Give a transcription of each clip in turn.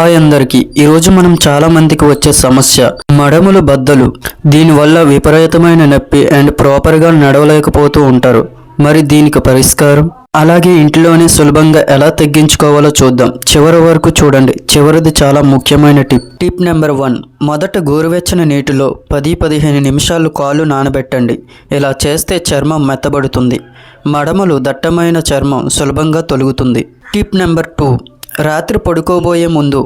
Hi అందరికీ. ఈరోజు మనం చాలా మందికి వచ్చే సమస్య మడములు బద్దలు. దీనివల్ల విపరీతమైన నొప్పి అండ్ ప్రాపర్గా నడవలేకపోతూ ఉంటారు. మరి దీనికి పరిష్కారం? అలాగే ఇంట్లోనే సులభంగా ఎలా తగ్గించుకోవాలో చూద్దాం. చివరి వరకు చూడండి. చివరిది చాలా ముఖ్యమైన టిప్. Tip number one. మొదట గోరువెచ్చని నీటిలో పది పదిహేను నిమిషాలు కాళ్ళు నానబెట్టండి. ఇలా చేస్తే చర్మం మెత్తబడుతుంది. మడమలు దట్టమైన చర్మం సులభంగా తొలుగుతుంది. Tip number two. రాత్రి పడుకోబోయే ముందు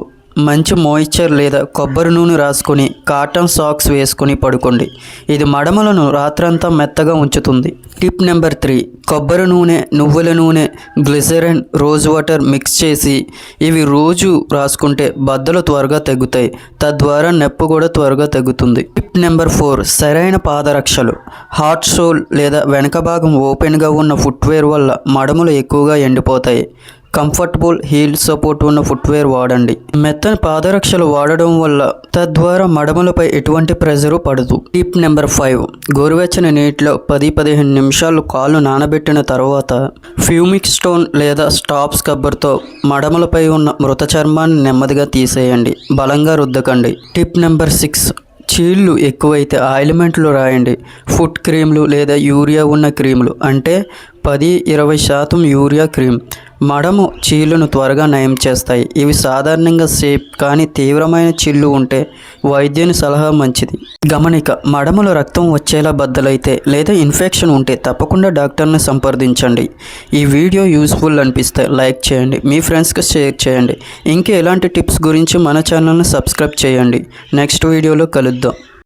మంచి మాయిశ్చర్ లేదా కొబ్బరి నూనె రాసుకొని కాటన్ సాక్స్ వేసుకుని పడుకోండి. ఇది మడమలను రాత్రంతా మెత్తగా ఉంచుతుంది. టిప్ నెంబర్ త్రీ కొబ్బరి నూనె నువ్వుల నూనె గ్లిసరిన్ రోజ్ వాటర్ మిక్స్ చేసి ఇవి రోజు రాసుకుంటే బద్దలు త్వరగా తగ్గుతాయి తద్వారా నొప్పి కూడా త్వరగా తగ్గుతుంది టిప్ నెంబర్ ఫోర్ సరైన పాదరక్షలు. హార్ట్ సోల్ లేదా వెనక భాగం ఓపెన్గా ఉన్న ఫుట్వేర్ వల్ల మడమలు ఎక్కువగా ఎండిపోతాయి. కంఫర్టబుల్ హీల్ సపోర్ట్ ఉన్న ఫుట్వేర్ వాడండి. మెత్తని పాదరక్షలు వాడడం వల్ల తద్వారా మడమలపై ఎటువంటి ప్రెజరు పడదు. Tip number five. గోరువెచ్చని నీటిలో పది పదిహేను నిమిషాలు కాళ్ళు నానబెట్టిన తర్వాత ఫ్యూమిక్ స్టోన్ లేదా స్టాప్ స్కబ్బర్తో మడమలపై ఉన్న మృత చర్మాన్ని నెమ్మదిగా తీసేయండి. బలంగా రుద్దకండి. Tip number six. చీళ్ళు ఎక్కువైతే ఆయిల్మెంట్లు రాయండి. ఫుట్ క్రీమ్లు లేదా యూరియా ఉన్న క్రీములు అంటే పది ఇరవై శాతం యూరియా క్రీమ్. మడము చీళ్ళను త్వరగా నయం చేస్తాయి. ఇవి సాధారణంగా సేఫ్ కానీ తీవ్రమైన చిల్లు ఉంటే వైద్యుని సలహా మంచిది. గమనిక మడమలు రక్తం వచ్చేలా బద్దలైతే లేదా ఇన్ఫెక్షన్ ఉంటే తప్పకుండా డాక్టర్ని సంప్రదించండి. ఈ వీడియో యూస్ఫుల్ అనిపిస్తే లైక్ చేయండి మీ ఫ్రెండ్స్కి షేర్ చేయండి. ఇంకా ఎలాంటి టిప్స్ గురించి మన ఛానల్ని సబ్స్క్రైబ్ చేయండి. నెక్స్ట్ వీడియోలో కలుద్దాం.